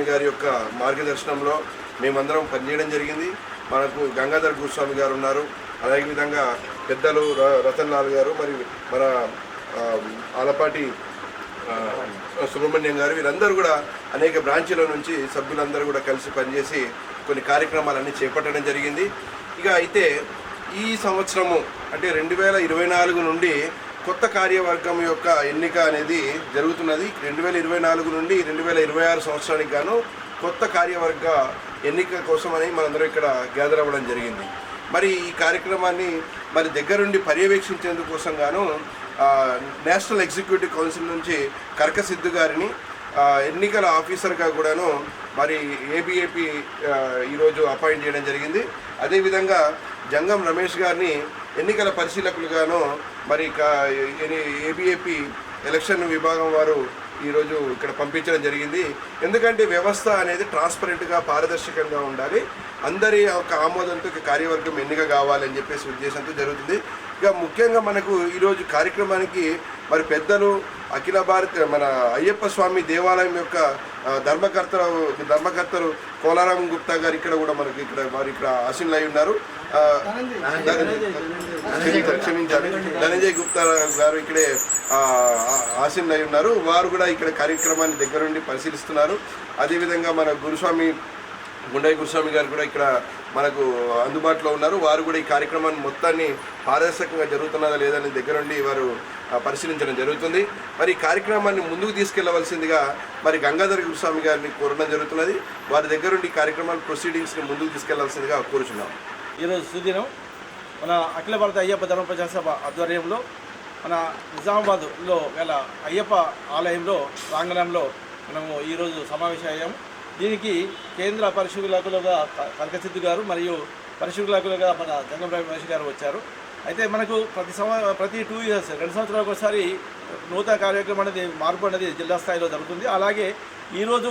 గురుస్వామి గారి యొక్క మార్గదర్శనంలో మేమందరం పనిచేయడం జరిగింది. మనకు గంగాధర్ గురుస్వామి గారు ఉన్నారు. అదే విధంగా పెద్దలు ర- రతన్ లాల్ గారు మరి మన ఆలపాటి సుబ్రహ్మణ్యం గారు వీరందరూ కూడా అనేక బ్రాంచీల నుంచి సభ్యులందరూ కూడా కలిసి పనిచేసి కొన్ని కార్యక్రమాలన్నీ చేపట్టడం జరిగింది. ఇక అయితే ఈ సంవత్సరము అంటే రెండు వేల ఇరవై నాలుగు నుండి కొత్త కార్యవర్గం యొక్క ఎన్నిక అనేది జరుగుతున్నది. రెండు వేల ఇరవై నాలుగు నుండి రెండు వేల ఇరవై ఆరు సంవత్సరానికి గాను కొత్త కార్యవర్గ ఎన్నిక కోసం అని మనందరం ఇక్కడ గ్యాదర్ అవ్వడం జరిగింది. మరి ఈ కార్యక్రమాన్ని మరి దగ్గరుండి పర్యవేక్షించేందుకోసం గాను నేషనల్ ఎగ్జిక్యూటివ్ కౌన్సిల్ నుంచి కరక సిద్ధు గారిని ఎన్నికల ఆఫీసర్గా కూడాను మరి ఏబిఏపి ఈరోజు అపాయింట్ చేయడం జరిగింది. అదేవిధంగా జంగం రమేష్ గారిని ఎన్నికల పరిశీలకులుగాను మరి ఏబిఏపి ఎలక్షన్ విభాగం వారు ఈరోజు ఇక్కడ పంపించడం జరిగింది. ఎందుకంటే వ్యవస్థ అనేది ట్రాన్స్పరెంట్గా పారదర్శకంగా ఉండాలి. అందరి ఒక ఆమోదంతో కార్యవర్గం ఎన్నిక కావాలని చెప్పేసి ఉద్దేశంతో జరుగుతుంది. ఇక ముఖ్యంగా మనకు ఈరోజు కార్యక్రమానికి మరి పెద్దలు అఖిల భారత మన అయ్యప్ప స్వామి దేవాలయం యొక్క ఆ, ధర్మకర్తలు కోలారాం గుప్తా గారు ఇక్కడ కూడా మనకి ఇక్కడ వారు ఇక్కడ ఆశీనులు అయి ఉన్నారు. క్షమించాలి, ధనంజయ్ గుప్తా గారు ఇక్కడే ఆశీనులు అయి ఉన్నారు. వారు కూడా ఇక్కడ కార్యక్రమాన్ని దగ్గరుండి పరిశీలిస్తున్నారు. అదేవిధంగా మన గురుస్వామి గుండయ్య గురుస్వామి గారు కూడా ఇక్కడ మనకు అందుబాటులో ఉన్నారు. వారు కూడా ఈ కార్యక్రమాన్ని మొత్తాన్ని పారదర్శకంగా జరుగుతున్నదా లేదని దగ్గరుండి వారు పరిశీలించడం జరుగుతుంది. మరి ఈ కార్యక్రమాన్ని ముందుకు తీసుకెళ్ళవలసిందిగా మరి గంగాధర గురుస్వామి గారిని కోరడం జరుగుతున్నది. వారి దగ్గరుండి ఈ కార్యక్రమాల ప్రొసీడింగ్స్ని ముందుకు తీసుకెళ్ళాల్సిందిగా కోరుచున్నాం. ఈరోజు సుదినం మన అఖిల భారత అయ్యప్ప ధర్మ ప్రజాసభ సభ ఆధ్వర్యంలో మన నిజామాబాద్లో గల అయ్యప్ప ఆలయంలో ప్రాంగణంలో మనము ఈరోజు సమావేశం అయ్యాము దీనికి కేంద్ర పరిశుభ్రకులుగా కనకసిద్ధి గారు మరియు పరిశుభ్రకులుగా మన జంగం మహేష్ గారు వచ్చారు. అయితే మనకు ప్రతి సంవ ప్రతి టూ ఇయర్స్ రెండు సంవత్సరాలకు ఒకసారి నూతన కార్యక్రమం అనేది మార్పు అనేది జిల్లా స్థాయిలో జరుగుతుంది. అలాగే ఈరోజు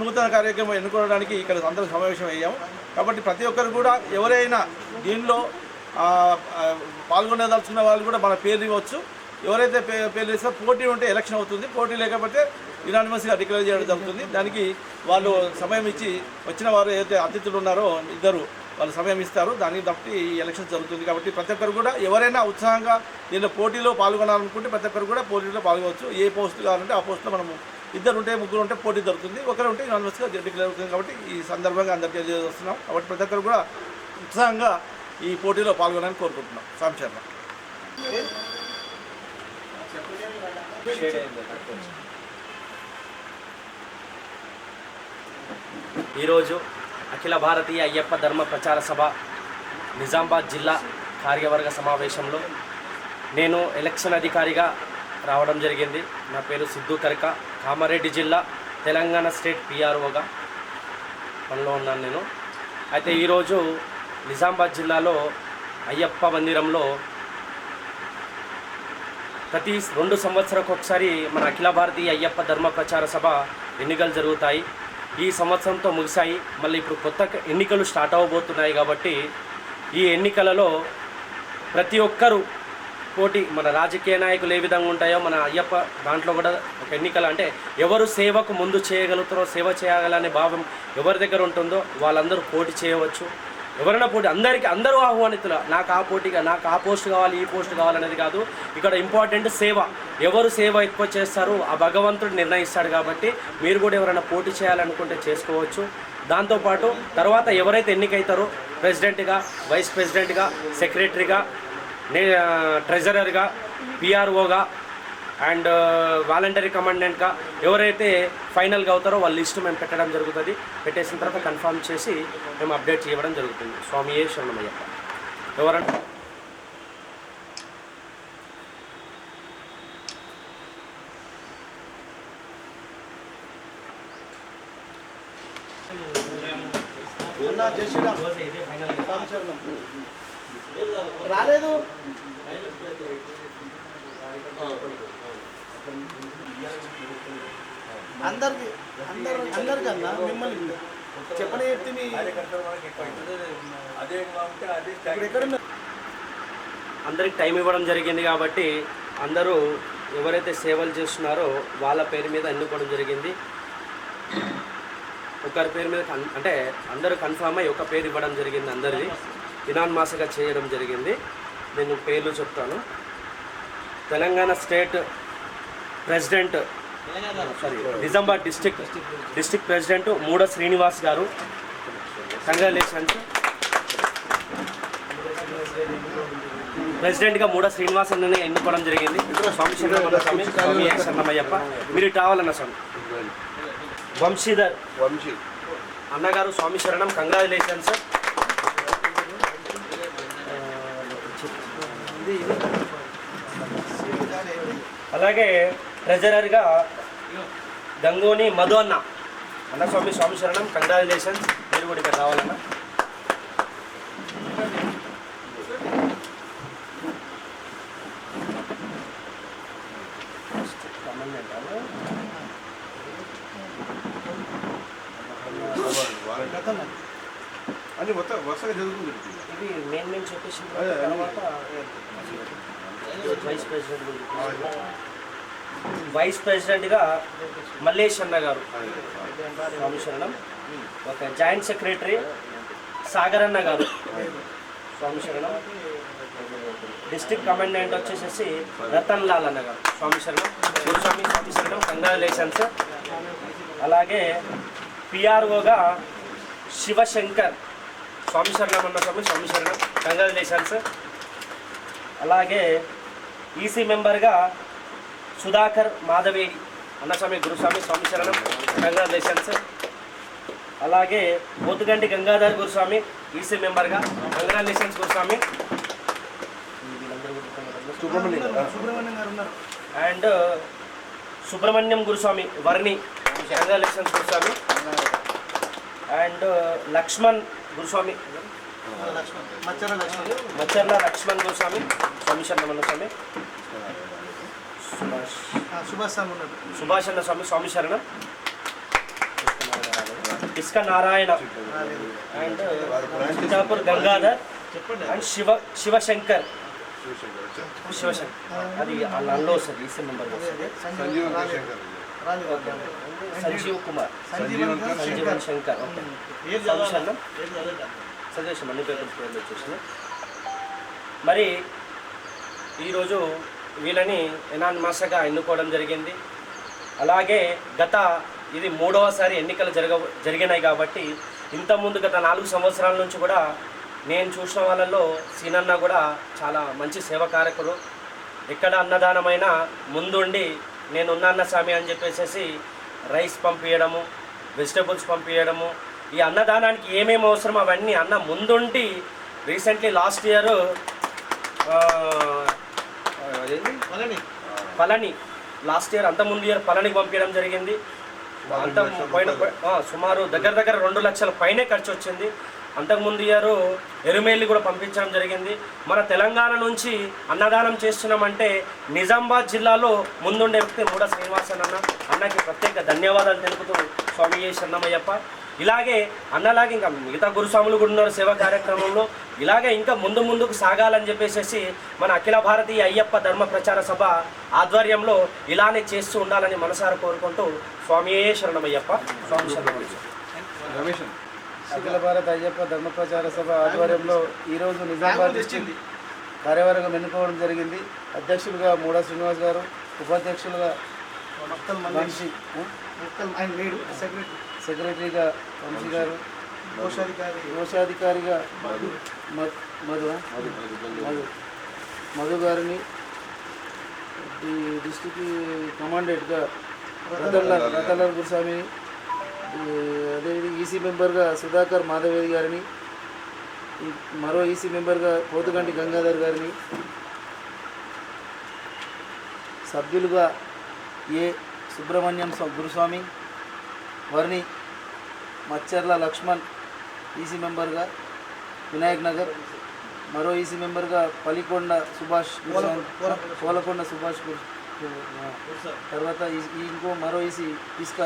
నూతన కార్యక్రమం ఎన్నుకోవడానికి ఇక్కడ అందరం సమావేశం అయ్యాము. కాబట్టి ప్రతి ఒక్కరు కూడా ఎవరైనా దీనిలో పాల్గొనదలుచుకున్న వాళ్ళు కూడా మన పేరు ఇవ్వచ్చు. ఎవరైతే పే పేర్లు ఇస్తారో పోటీ ఉంటే ఎలక్షన్ అవుతుంది. పోటీ లేకపోతే యునానిమస్గా డిక్లేర్ చేయడం జరుగుతుంది. దానికి వాళ్ళు సమయం ఇచ్చి వచ్చిన వారు ఏదైతే అతిథులు ఉన్నారో ఇద్దరు వాళ్ళు సమయం ఇస్తారు. దానికి బట్టి ఈ ఎలక్షన్ జరుగుతుంది కాబట్టి ప్రతి ఒక్కరు కూడా ఎవరైనా ఉత్సాహంగా దీనిలో పోటీలో పాల్గొనాలనుకుంటే ప్రతి ఒక్కరు కూడా పోటీలో పాల్గొవచ్చు. ఏ పోస్ట్ కావాలంటే ఆ పోస్ట్లో మనము ఇద్దరు ఉంటే ముగ్గురు ఉంటే పోటీ జరుగుతుంది ఒకరు ఉంటే యూనివర్స్గా డిక్లేర్ అవుతుంది కాబట్టి ఈ సందర్భంగా అందరికీ తెలియజేస్తున్నాం. కాబట్టి ప్రతి ఒక్కరు కూడా ఉత్సాహంగా ఈ పోటీలో పాల్గొనాలని కోరుకుంటున్నాం. సామ్ శర్మ ఈరోజు అఖిల భారతీయ అయ్యప్ప ధర్మ ప్రచార సభ నిజామాబాద్ జిల్లా కార్యవర్గ సమావేశంలో నేను ఎలక్షన్ అధికారిగా రావడం జరిగింది. నా పేరు సిద్ధు కరక. కామారెడ్డి జిల్లా తెలంగాణ స్టేట్ పిఆర్ఓగా పనిలో ఉన్నాను నేను. అయితే ఈరోజు నిజామాబాద్ జిల్లాలో అయ్యప్ప మందిరంలో ప్రతి రెండు సంవత్సరాలకు ఒకసారి మన అఖిల భారతీయ అయ్యప్ప ధర్మ ప్రచార సభ ఎన్నికలు జరుగుతాయి. ఈ సంవత్సరంతో ముగిశాయి. మళ్ళీ ఇప్పుడు కొత్త ఎన్నికలు స్టార్ట్ అవ్వబోతున్నాయి కాబట్టి ఈ ఎన్నికలలో ప్రతి ఒక్కరూ పోటీ మన రాజకీయ నాయకులు ఏ విధంగా ఉంటాయో మన అయ్యప్ప దాంట్లో కూడా ఒక ఎన్నికలు అంటే ఎవరు సేవకు ముందు చేయగలుగుతారో సేవ చేయగలనే భావం ఎవరి దగ్గర ఉంటుందో వాళ్ళందరూ పోటీ చేయవచ్చు. ఎవరైనా పోటీ అందరికీ అందరూ ఆహ్వానితులు నాకు ఆ పోటీగా నాకు ఆ పోస్ట్ కావాలి ఈ పోస్ట్ కావాలనేది కాదు. ఇక్కడ ఇంపార్టెంట్ సేవ. ఎవరు సేవ ఎక్కువ చేస్తారో ఆ భగవంతుడు నిర్ణయిస్తాడు కాబట్టి మీరు కూడా ఎవరైనా పోటీ చేయాలనుకుంటే చేసుకోవచ్చు. దాంతోపాటు తర్వాత ఎవరైతే ఎన్నికైతారో ప్రెసిడెంట్గా వైస్ ప్రెసిడెంట్గా సెక్రటరీగా నే ట్రెజరర్గా పిఆర్ఓగా అండ్ వాలంటరీ కమాండెంట్గా ఎవరైతే ఫైనల్గా అవుతారో వాళ్ళ లిస్టు మేము పెట్టడం జరుగుతుంది. పెట్టేసిన తర్వాత కన్ఫర్మ్ చేసి మేము అప్డేట్ చేయడం జరుగుతుంది. స్వామి ఏ శరణమయ్యప్ప ఎవరంటే రాలేదు. అందరికి అందరు అందరికన్నా మిమ్మల్ని చెప్పని చెప్తే అందరికి టైం ఇవ్వడం జరిగింది కాబట్టి అందరూ ఎవరైతే సేవలు చేస్తున్నారో వాళ్ళ పేరు మీద ఎన్నుకోవడం జరిగింది. ఒకరి పేరు మీద కన్- అంటే అందరూ కన్ఫామ్ అయ్యి ఒక పేరు ఇవ్వడం జరిగింది అందరిది. వినాన్మాసగా చేయడం జరిగింది. నేను పేర్లు చెప్తాను. Telangana state president sorry Nizamabad district district president Mooda Srinivas garu. Congratulations ప్రెసిడెంట్గా మూడ శ్రీనివాస్ అన్నని ఎన్నుకోవడం జరిగింది. స్వామి స్వామి మీరు కావాలన్న స్వామి. వంశీధర్ వంశీ అన్నగారు స్వామి శరణం. కంగ్రాచులేషన్స్ అలాగే ట్రెజరర్గా గంగోని మధు అన్న. అన్న స్వామి శరణం. కంగ్రాచులేషన్స్. మీరు కూడా ఇక్కడ రావాలన్న. అని మొత్తం వరుసగా చదువుకుంటుంది ఇది మెయిన్ మెయిన్ చెప్పేసిన అదే, అదే. తర్వాత వైస్ ప్రెసిడెంట్. వైస్ ప్రెసిడెంట్గా మల్లేష్ అన్న గారు. స్వామి శరణం. ఒక జాయింట్ సెక్రటరీ సాగర్ అన్న గారు. స్వామి శరణం. డిస్ట్రిక్ట్ కమాండెంట్ వచ్చేసేసి రతన్ లాల్ అన్న గారు. స్వామి శరణం. గురుస్వామి స్వామి శరణం. కంగ్రాచులేషన్స్ అలాగే పిఆర్ఓగా శివశంకర్. స్వామి శరణం అన్న స్వామి స్వామి శరణం. కంగ్రాచులేషన్స్ అలాగే ఈసీ మెంబర్గా సుధాకర్ మాధవేడి అన్నస్వామి గురుస్వామి స్వామి శరణం కంగ్రాచులేషన్స్ అలాగే పోతుగంటి గంగాధర్ గురుస్వామి ఈసీ మెంబర్గా congratulations Guruswamy. And Subrahmanyam Guruswamy Varni congratulations Guruswamy. And Laxman Guruswamy. Macharla Laxman. Guruswamy స్వామి శరణమన్న స్వామి సుభాష్ ఉన్నాడు. అన్న స్వామి స్వామి శరణం. ఇసుక నారాయణ. అండ్ చిత్తాపూర్ గంగాధర్. అండ్ శివ శివశంకర్. శివశంకర్. అది వస్తుంది ఈసీ నెంబర్ వస్తుంది. సంజీవ్ సంజీవ్ కుమార్. సంజీవన్ సంజీవన్ శంకర్. ఓకే? సజెషన్ అన్ని పేపర్స్ వచ్చేసినాయి మరి ఈరోజు వీళ్ళని ఎనాన్మాసగా ఎన్నుకోవడం జరిగింది. అలాగే గత ఇది మూడవసారి ఎన్నికలు జరగ జరిగినాయి కాబట్టి ఇంతకుముందు గత నాలుగు సంవత్సరాల నుంచి కూడా నేను చూసిన వాళ్ళల్లో సీనన్న కూడా చాలా మంచి సేవకారకులు ఎక్కడ అన్నదానమైనా ముందుండి నేను ఉన్నాన్న స్వామి అని చెప్పేసి రైస్ పంపించడము వెజిటబుల్స్ పంపించడము ఈ అన్నదానానికి ఏమేమి అవసరం అవన్నీ అన్న ముందుండి రీసెంట్లీ లాస్ట్ ఇయర్ అదేంటి? అలానే పళని. లాస్ట్ ఇయర్ అంత ముందు ఇయర్ పళనికి పంపించడం జరిగింది. అంత పోయిన ఆ, సుమారు దగ్గర దగ్గర రెండు లక్షల పైనే ఖర్చు వచ్చింది. అంతకుముందు ఇయర్ ఎరుమేలి కూడా పంపించడం జరిగింది. మన తెలంగాణ నుంచి అన్నదానం చేస్తున్నామంటే నిజామాబాద్ జిల్లాలో ముందుండే వ్యక్తి మూడ శ్రీనివాసన్ అన్న. అన్నకి ప్రత్యేక ధన్యవాదాలు తెలుపుతూ స్వామి శరణమయ్యప్ప ఇలాగే అన్నలాగే ఇంకా మిగతా గురుస్వాములు కూడా ఉన్నారు సేవా కార్యక్రమంలో. ఇలాగే ఇంకా ముందు ముందుకు సాగాలని చెప్పేసి మన అఖిల భారతీయ అయ్యప్ప ధర్మ ప్రచార సభ ఆధ్వర్యంలో ఇలానే చేస్తూ ఉండాలని మనసారా కోరుకుంటూ స్వామియే శరణమయ్యప్ప? స్వామి శరణమయ్యప్ప. రమేష్ అఖిల భారత అయ్యప్ప ధర్మ ప్రచార సభ ఆధ్వర్యంలో ఈరోజు నిజామాబాద్ డిస్ట్రిక్ట్ కార్యవర్గం ఎన్నుకోవడం జరిగింది. అధ్యక్షులుగా మూడా శ్రీనివాస్ గారు ఉపాధ్యక్షులుగా లేడు సెక్రటరీ. సెక్రటరీగా వంశీ గారు కోశాధికారి కోశాధికారిగా మధు. మధు? మధు గారిని డిస్టిక్ కమాండెంట్గా రతన్లాల్ రతన్లాల్ గురుస్వామిని అదేవిధంగా ఈసీ మెంబర్గా సుధాకర్ మాధవేది గారిని మరో ఈసీ మెంబర్గా పోతుగంటి గంగాధర్ గారిని సభ్యులుగా ఏ సుబ్రహ్మణ్యం స్వ- గురుస్వామి వర్ణి మచ్చర్ల లక్ష్మణ్ ఈసీ మెంబర్గా వినాయక్ నగర్ మరో ఈసీ మెంబర్గా పలికొండ సుభాష్ పోలకొండ సుభాష్ తర్వాత ఇంకో మరో ఈసీ ఇసుక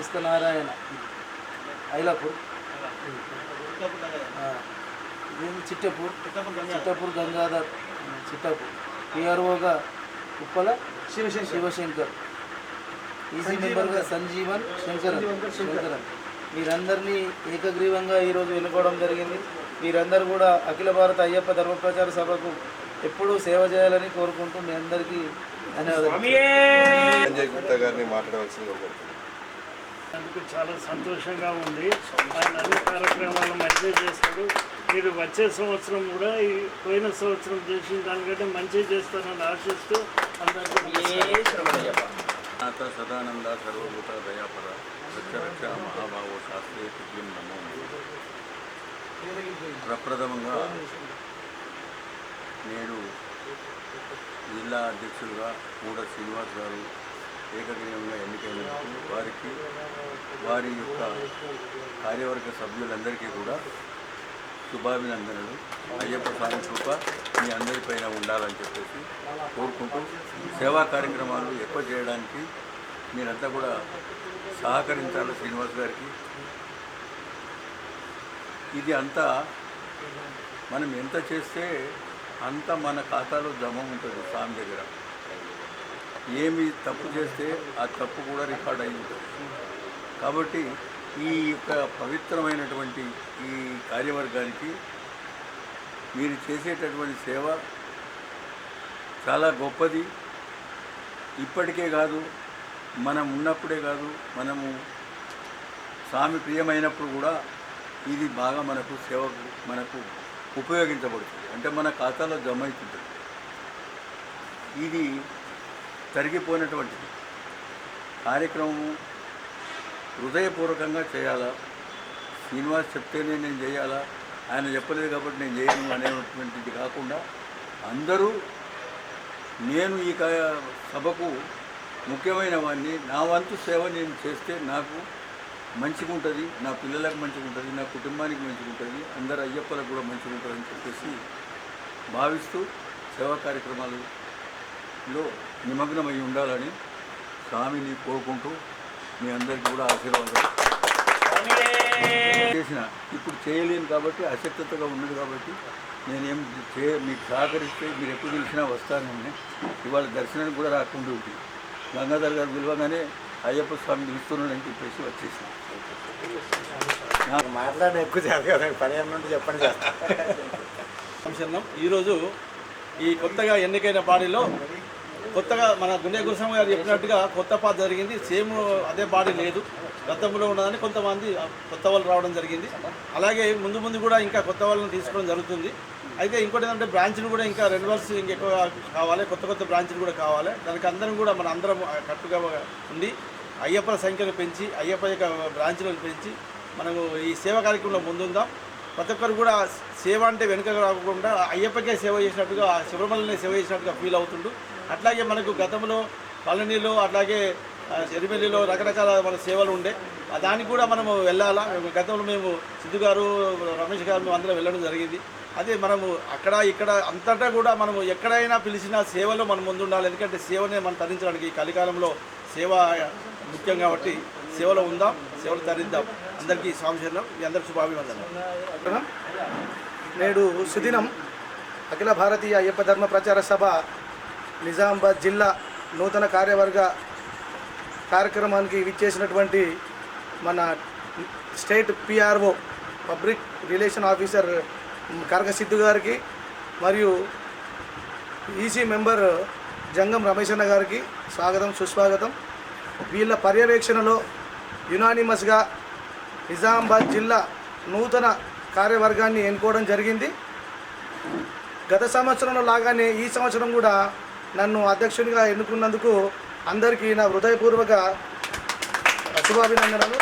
ఇసుక నారాయణ ఐలాపూర్. చిట్టపూర్? చిట్టపూర్ గంగాధర్ చిట్టపూర్. పిఆర్ఓగా ఉప్పల శివశంకర్. శివశంకర్. ఈసీ మెంబర్గా. సంజీవన్ శంకరన్. శంకరన్. మీరందరినీ ఏకగ్రీవంగా ఈరోజు ఎన్నుకోవడం జరిగింది. మీరందరూ కూడా అఖిల భారత అయ్యప్ప ధర్మ ప్రచార సభకు ఎప్పుడూ సేవ చేయాలని కోరుకుంటూ మీ అందరికీ సంజయ్ గుప్తా గారిని అందుకు చాలా సంతోషంగా ఉంది. ఆయన అన్ని కార్యక్రమాలు మంచిగా చేస్తాడు. మీరు వచ్చే సంవత్సరం కూడా ఈ పోయిన సంవత్సరం చేసిన దానికంటే మంచిగా చేస్తారని ఆశిస్తూ అందరికీ నాథ సదానంద సర్వభూత దయాపర రక్షరక్ష మహాభావ శాస్త్రీయ తుల్యం నమో ప్రప్రథమంగా నేడు జిల్లా అధ్యక్షులుగా మూడ శ్రీనివాస్ గారు ఏకగ్రీవంగా ఎన్నికైనందుకు వారికి వారి యొక్క కార్యవర్గ సభ్యులందరికీ కూడా శుభాభినందనలు. అయ్యప్ప స్వామి కృప మీ అందరిపైన ఉండాలని చెప్పేసి కోరుకుంటూ సేవా కార్యక్రమాలు ఎక్కువ చేయడానికి మీరంతా కూడా సహకరించాలి శ్రీనివాస్ గారికి. ఇది అంతా మనం ఎంత చేస్తే అంత మన ఖాతాలో జమ ఉంటుంది స్వామి దగ్గర. ఏమి తప్పు చేస్తే ఆ తప్పు కూడా రికార్డ్ అయి ఉంటుంది. కాబట్టి ఈ యొక్క పవిత్రమైనటువంటి ఈ కార్యవర్గానికి మీరు చేసేటటువంటి సేవ చాలా గొప్పది. ఇప్పటికే కాదు మనం ఉన్నప్పుడే కాదు మనము స్వామి ప్రియమైనప్పుడు కూడా ఇది బాగా మనకు సేవకు మనకు ఉపయోగించబడుతుంది. అంటే మన ఖాతాలో జమ అవుతుంటుంది. ఇది తరిగిపోయినటువంటిది. కార్యక్రమము హృదయపూర్వకంగా చేయాలా? శ్రీనివాస్ చెప్తేనే నేను చేయాలా? ఆయన చెప్పలేదు కాబట్టి నేను చేయను అనేటువంటిది కాకుండా అందరూ నేను ఈ సభకు ముఖ్యమైన వాడిని. నా వంతు సేవ నేను చేస్తే నాకు మంచిగా ఉంటుంది నా పిల్లలకు మంచిగా ఉంటుంది నా కుటుంబానికి మంచిగా ఉంటుంది అందరు అయ్యప్పలకు కూడా మంచిగా ఉంటుందని చెప్పేసి భావిస్తూ సేవా కార్యక్రమాలలో నిమగ్నమై ఉండాలని స్వామిని కోరుకుంటూ మీ అందరికీ కూడా ఆశీర్వాదాలు చేసిన ఇప్పుడు చేయలేను కాబట్టి అశక్తతగా ఉన్నది కాబట్టి నేనేం చే మీకు సహకరిస్తే మీరు ఎప్పుడు పిలిచినా వస్తానని ఇవాళ దర్శనానికి కూడా రాకుండా ఉంది. గంగాధర్ గారు పిలవగానే అయ్యప్ప స్వామి పిలుస్తున్నాడని చెప్పేసి వచ్చేసిన. మాట్లాడే ఎక్కువ చేయాలి కదా ఏమన్నా చెప్పండి సంశరణం ఈరోజు ఈ కొత్తగా ఎన్నికైన బాడీలో కొత్తగా మన గుండె గురుస్వామి గారు చెప్పినట్టుగా కొత్త పాత జరిగింది. సేమ్ అదే బాడీ లేదు. గతంలో ఉన్నదని కొంతమంది కొత్త వాళ్ళు రావడం జరిగింది. అలాగే ముందు ముందు కూడా ఇంకా కొత్త వాళ్ళని తీసుకోవడం జరుగుతుంది. అయితే ఇంకోటి ఏంటంటే బ్రాంచ్లు కూడా ఇంకా రెన్యువల్స్ ఇంకెక్కువ కావాలి. కొత్త కొత్త బ్రాంచ్లు కూడా కావాలి. దానికి అందరం కూడా మన అందరం కట్టుగా ఉండి అయ్యప్ప సంఖ్యను పెంచి అయ్యప్ప యొక్క బ్రాంచ్లను పెంచి మనము ఈ సేవా కార్యక్రమంలో ముందుందాం. ప్రతి ఒక్కరు కూడా సేవ అంటే వెనుక రాకుండా అయ్యప్పకే సేవ చేసినట్టుగా ఆ శబరిమలని సేవ చేసినట్టుగా ఫీల్ అవుతుండు. అట్లాగే మనకు గతంలో పళనిలో అట్లాగే ఎరిమెల్లిలో రకరకాల మన సేవలు ఉండే. దానికి కూడా మనము వెళ్ళాలా? గతంలో మేము సిద్ధు గారు రమేష్ గారు మేము అందరం వెళ్ళడం జరిగింది. అదే మనము అక్కడ ఇక్కడ అంతటా కూడా మనము ఎక్కడైనా పిలిచిన సేవలో మనం ముందు ఉండాలి. ఎందుకంటే సేవనే మనం తరించడానికి ఈ కలికాలంలో సేవ ముఖ్యం కాబట్టి సేవలో ఉందాం సేవలు తరిద్దాం. అందరికీ స్వామిశరణం మీ అందరి శుభాభివందనం నేడు సుదినం అఖిల భారతీయ అయ్యప్ప ధర్మ ప్రచార సభ నిజామాబాద్ జిల్లా నూతన కార్యవర్గ కార్యక్రమానికి విచ్చేసినటువంటి మన state PRO public relation officer Karakasiddhu గారికి మరియు ఈసీ మెంబర్ జంగం రమేశన్న గారికి స్వాగతం సుస్వాగతం. వీళ్ళ పర్యవేక్షణలో యునానిమస్గా నిజామాబాద్ జిల్లా నూతన కార్యవర్గాన్ని ఎన్నుకోవడం జరిగింది. గత సంవత్సరంలో లాగానే ఈ సంవత్సరం కూడా నన్ను అధ్యక్షునిగా ఎన్నుకున్నందుకు అందరికీ నా హృదయపూర్వక శుభాభినందనలు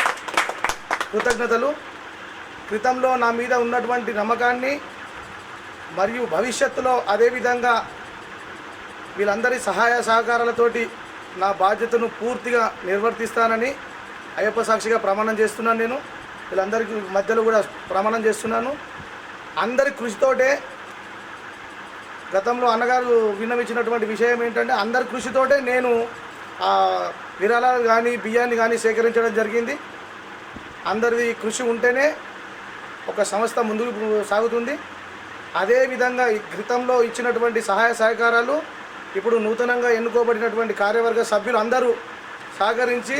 కృతజ్ఞతలు. క్రితంలో నా మీద ఉన్నటువంటి నమ్మకాన్ని మరియు భవిష్యత్తులో అదేవిధంగా వీళ్ళందరి సహాయ సహకారాలతోటి నా బాధ్యతను పూర్తిగా నిర్వర్తిస్తానని అయ్యప్ప సాక్షిగా ప్రమాణం చేస్తున్నాను నేను. వీళ్ళందరికీ మధ్యలో కూడా ప్రమాణం చేస్తున్నాను. అందరి కృషితోటే గతంలో అన్నగారు విన్నవించినటువంటి విషయం ఏంటంటే అందరి కృషితోటే నేను విరాళాలు కానీ బియ్యాన్ని కానీ సేకరించడం జరిగింది. అందరిది కృషి ఉంటేనే ఒక సంస్థ ముందుకు సాగుతుంది. అదేవిధంగా ఈ క్రితంలో ఇచ్చినటువంటి సహాయ సహకారాలు ఇప్పుడు నూతనంగా ఎన్నుకోబడినటువంటి కార్యవర్గ సభ్యులు అందరూ సహకరించి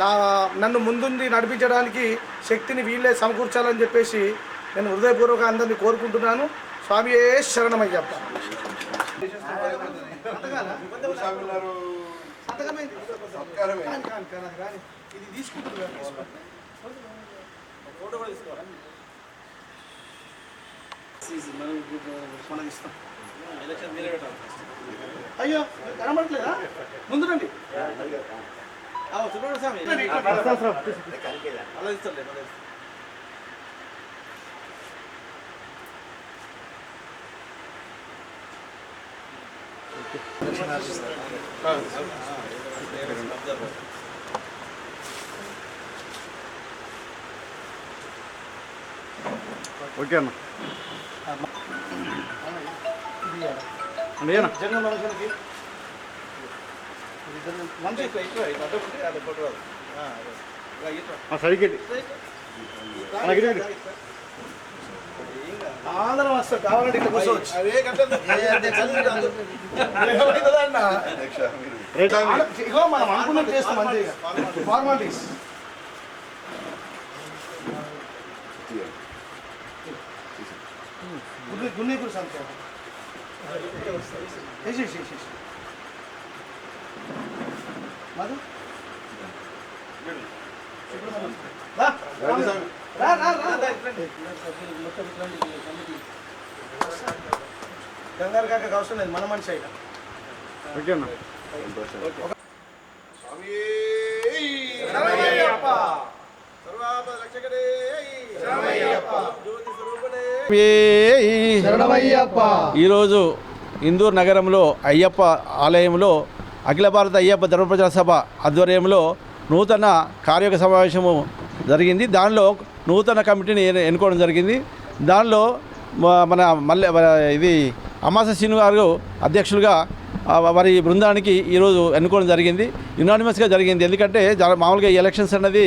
నా నన్ను ముందుండి నడిపించడానికి శక్తిని వీళ్ళే సమకూర్చాలని చెప్పేసి నేను హృదయపూర్వక అందరినీ కోరుకుంటున్నాను. స్వామి శరణమయ్యప్ప. ఇది తీసుకుంటున్నారు ఫోటో కూడా తీసుకోవాలి అయ్యో కనబడట్లేదా? ముందు రండి. ఆ, సుబ్రహ్మణ్య స్వామి. అలా ఓకే అన్న. జనరల్ మనుషులకి మంచి ఇట్లా ఇట్లా ఇట్లా అడ్డం ఉంటే అది ఫోటో రాదు. ఆ, అదే. ఇలా ఇట్లా. ఆ సైడ్కి వెళ్ళి అన్న గిరి గిరి. ఆంధ్రం వస్తారు కావాలంటే ఇట్లా కూర్చోవచ్చు. ఇగో మనం అనుకున్నట్టు చేస్తాం అంతే ఫార్మాలిటీస్. కూడా సంఖ్య వేసేసి వేసేసి మధు రా. గంగారు కాక అవసరం లేదు మన మనిషి అయినా ఓకే అన్న స్వామి శరణమయ్యప్ప. సర్వాపద రక్షకడే. జ్యోతి స్వరూపడే. శరణమయ్యప్ప ఈరోజు ఇందూర్ నగరంలో అయ్యప్ప ఆలయంలో అఖిల భారత అయ్యప్ప ధర్మప్రచార సభ ఆధ్వర్యంలో నూతన కార్యక సమావేశము జరిగింది దానిలో నూతన కమిటీని ఎన్నుకోవడం జరిగింది. దానిలో మన మల్లె ఇది అమాస శ్రీను గారు అధ్యక్షులుగా వారి బృందానికి ఈరోజు ఎన్నుకోవడం జరిగింది. యునానిమస్గా జరిగింది. ఎందుకంటే మామూలుగా ఈ ఎలక్షన్స్ అనేది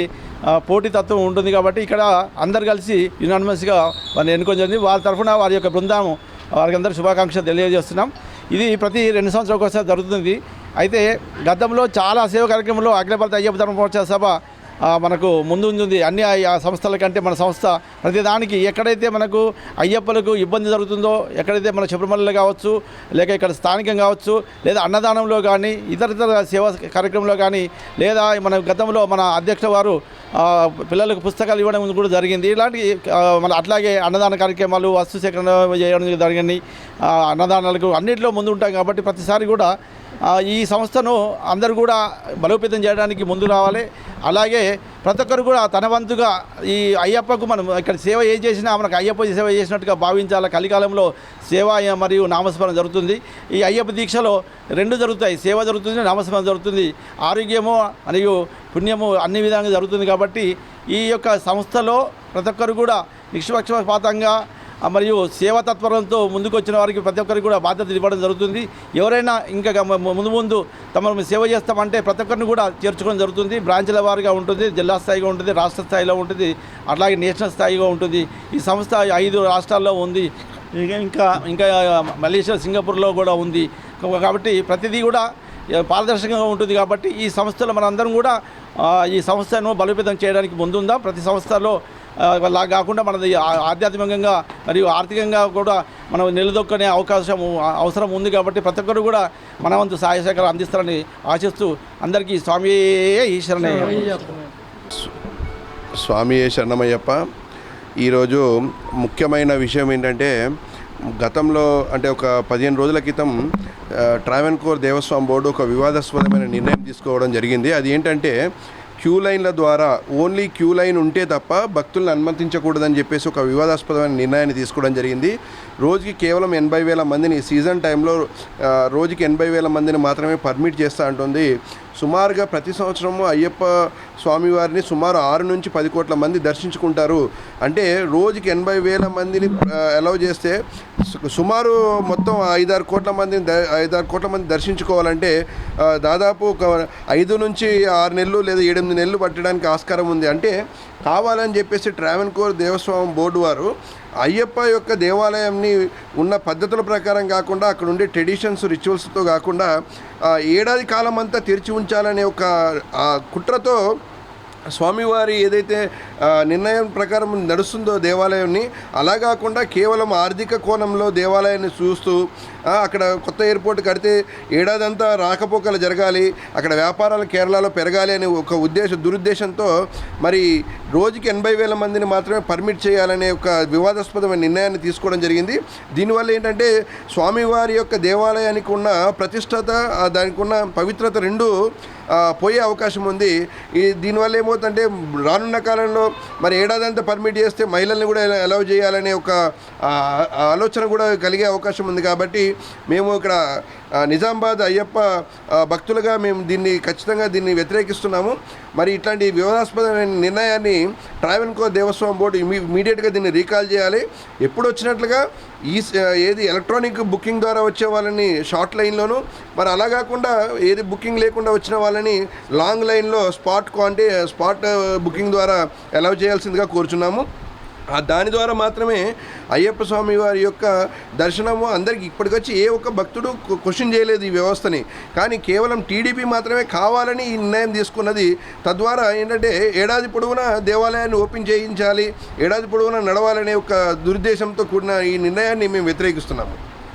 పోటీతత్వం ఉంటుంది కాబట్టి ఇక్కడ అందరు కలిసి యునానిమస్గా వారిని ఎన్నుకోవడం జరిగింది. వారి తరఫున వారి యొక్క బృందం వారికి అందరూ శుభాకాంక్షలు తెలియజేస్తున్నాం. ఇది ప్రతి రెండు సంవత్సరాలకు ఒకసారి జరుగుతుంది. అయితే గతంలో చాలా సేవ కార్యక్రమంలో అఖిల భారత అయ్యప్ప ధర్మ ప్రోత్సాహ సభ మనకు ముందు ఉంది. అన్ని ఆ సంస్థల కంటే మన సంస్థ ప్రతిదానికి ఎక్కడైతే మనకు అయ్యప్పలకు ఇబ్బంది జరుగుతుందో ఎక్కడైతే మన శబరిమలలో కావచ్చు లేక ఇక్కడ స్థానికం కావచ్చు లేదా అన్నదానంలో కానీ ఇతర ఇతర సేవా కార్యక్రమంలో కానీ లేదా మన గతంలో మన అధ్యక్ష వారు పిల్లలకు పుస్తకాలు ఇవ్వడం కూడా జరిగింది. ఇలాంటి మన అట్లాగే అన్నదాన కార్యక్రమాలు వస్తు సేకరణ చేయడం జరిగింది. అన్నదానాలకు అన్నింటిలో ముందు ఉంటాం కాబట్టి ప్రతిసారి కూడా ఈ సంస్థను అందరూ కూడా బలోపేతం చేయడానికి ముందు రావాలి. అలాగే ప్రతి ఒక్కరు కూడా తన వంతుగా ఈ అయ్యప్పకు మనం ఇక్కడ సేవ ఏ చేసినా మనకు అయ్యప్ప సేవ చేసినట్టుగా భావించాలి. కలికాలంలో సేవ మరియు నామస్మరణ జరుగుతుంది. ఈ అయ్యప్ప దీక్షలో రెండు జరుగుతాయి. సేవ జరుగుతుంది నామస్మరణ జరుగుతుంది. ఆరోగ్యము మరియు పుణ్యము అన్ని విధంగా జరుగుతుంది కాబట్టి ఈ యొక్క సంస్థలో ప్రతి ఒక్కరు కూడా నిష్పక్షపాతంగా మరియు సేవా తత్పరంతో ముందుకు వచ్చిన వారికి ప్రతి ఒక్కరికి కూడా బాధ్యత ఇవ్వడం జరుగుతుంది. ఎవరైనా ఇంకా ముందు ముందు తమను సేవ చేస్తామంటే ప్రతి ఒక్కరిని కూడా చేర్చుకోవడం జరుగుతుంది. బ్రాంచ్ల వారిగా ఉంటుంది జిల్లా స్థాయిగా ఉంటుంది రాష్ట్ర స్థాయిలో ఉంటుంది అట్లాగే నేషనల్ స్థాయిగా ఉంటుంది. ఈ సంస్థ ఐదు రాష్ట్రాల్లో ఉంది. ఇంకా ఇంకా మలేషియా సింగపూర్లో కూడా ఉంది. కాబట్టి ప్రతిదీ కూడా పారదర్శకంగా ఉంటుంది కాబట్టి ఈ సంస్థలో మనందరం కూడా ఈ సంస్థను బలోపేతం చేయడానికి ముందుందాం. ప్రతి సంస్థలో అలా కాకుండా మనది ఆధ్యాత్మికంగా మరియు ఆర్థికంగా కూడా మనం నిలదొక్కనే అవకాశం అవసరం ఉంది కాబట్టి ప్రతి ఒక్కరు కూడా మన వంతు సహాయ సహకారం అందిస్తారని ఆశిస్తూ అందరికీ స్వామి ఈశ్వరనయ్య స్వామి శరణమయ్యప్ప ఈరోజు ముఖ్యమైన విషయం ఏంటంటే గతంలో అంటే ఒక పదిహేను రోజుల క్రితం ట్రావెన్కోర్ దేవస్వామి బోర్డు ఒక వివాదాస్పదమైన నిర్ణయం తీసుకోవడం జరిగింది. అది ఏంటంటే క్యూ లైన్ల ద్వారా ఓన్లీ క్యూ లైన్ ఉంటే తప్ప భక్తులను అనుమతించకూడదని చెప్పేసి ఒక వివాదాస్పదమైన నిర్ణయాన్ని తీసుకోవడం జరిగింది. రోజుకి కేవలం ఎనభై వేల మందిని సీజన్ టైంలో రోజుకి ఎనభై వేల మందిని మాత్రమే పర్మిట్ చేస్తూ ఉంటుంది సుమారుగా ప్రతి సంవత్సరము అయ్యప్ప స్వామివారిని సుమారు ఆరు నుంచి పది కోట్ల మంది దర్శించుకుంటారు. అంటే రోజుకి ఎనభై వేల మందిని అలౌ చేస్తే సుమారు మొత్తం ఐదారు కోట్ల మందిని ఐదారు కోట్ల మంది దర్శించుకోవాలంటే దాదాపు ఒక ఐదు నుంచి ఆరు నెలలు లేదా ఎనిమిది నెలలు పట్టడానికి ఆస్కారం ఉంది. అంటే కావాలని చెప్పేసి ట్రావెన్కోర్ దేవస్వామి బోర్డు వారు అయ్యప్ప యొక్క దేవాలయంని ఉన్న పద్ధతుల ప్రకారం కాకుండా అక్కడ ఉండే ట్రెడిషన్స్ రిచువల్స్తో కాకుండా ఏడాది కాలం అంతా తెరిచి ఉంచాలనే ఒక కుట్రతో స్వామివారి ఏదైతే నిర్ణయం ప్రకారం నడుస్తుందో దేవాలయాన్ని అలా కాకుండా కేవలం ఆర్థిక కోణంలో దేవాలయాన్ని చూస్తూ అక్కడ కొత్త ఎయిర్పోర్ట్ కడితే ఏడాదంతా రాకపోకలు జరగాలి అక్కడ వ్యాపారాలు కేరళలో పెరగాలి అనే ఒక ఉద్దేశ దురుద్దేశంతో మరి రోజుకి ఎనభై వేల మందిని మాత్రమే పర్మిట్ చేయాలనే ఒక వివాదాస్పదమైన నిర్ణయాన్ని తీసుకోవడం జరిగింది. దీనివల్ల ఏంటంటే స్వామివారి యొక్క దేవాలయానికి ఉన్న ప్రతిష్టత దానికి ఉన్న పవిత్రత రెండు పోయే అవకాశం ఉంది. ఈ దీనివల్ల ఏమవుతుందంటే రానున్న కాలంలో మరి ఏడాదంతా పర్మిట్ చేస్తే మహిళల్ని కూడా అలౌ చేయాలనే ఒక ఆలోచన కూడా కలిగే అవకాశం ఉంది కాబట్టి మేము ఇక్కడ నిజామాబాద్ అయ్యప్ప భక్తులుగా మేము దీన్ని ఖచ్చితంగా దీన్ని వ్యతిరేకిస్తున్నాము. మరి ఇట్లాంటి వివాదాస్పదమైన నిర్ణయాన్ని ట్రావెన్కో దేవస్వామి బోర్డు ఇమీడియట్గా దీన్ని రీకాల్ చేయాలి. ఎప్పుడు వచ్చినట్లుగా ఈ స- ఏది ఎలక్ట్రానిక్ బుకింగ్ ద్వారా వచ్చే వాళ్ళని షార్ట్ లైన్లోను మరి అలా కాకుండా ఏది బుకింగ్ లేకుండా వచ్చిన వాళ్ళని లాంగ్ లైన్లో స్పాట్ క్వాంటి స్పాట్ బుకింగ్ ద్వారా అలౌ చేయాల్సిందిగా కోరుచున్నాము. దాని ద్వారా మాత్రమే అయ్యప్ప స్వామి వారి యొక్క దర్శనము అందరికి ఇప్పటికొచ్చి ఏ ఒక్క భక్తుడు క్వశ్చన్ చేయలేదు ఈ వ్యవస్థని. కానీ కేవలం టీడీపీ మాత్రమే కావాలని ఈ నిర్ణయం తీసుకున్నది. తద్వారా ఏంటంటే ఏడాది పొడవునా దేవాలయాన్ని ఓపెన్ చేయించాలి. ఏడాది పొడవునా నడవాలనే ఒక దురుద్దేశంతో కూడిన ఈ నిర్ణయాన్ని మేము వ్యతిరేకిస్తున్నాము.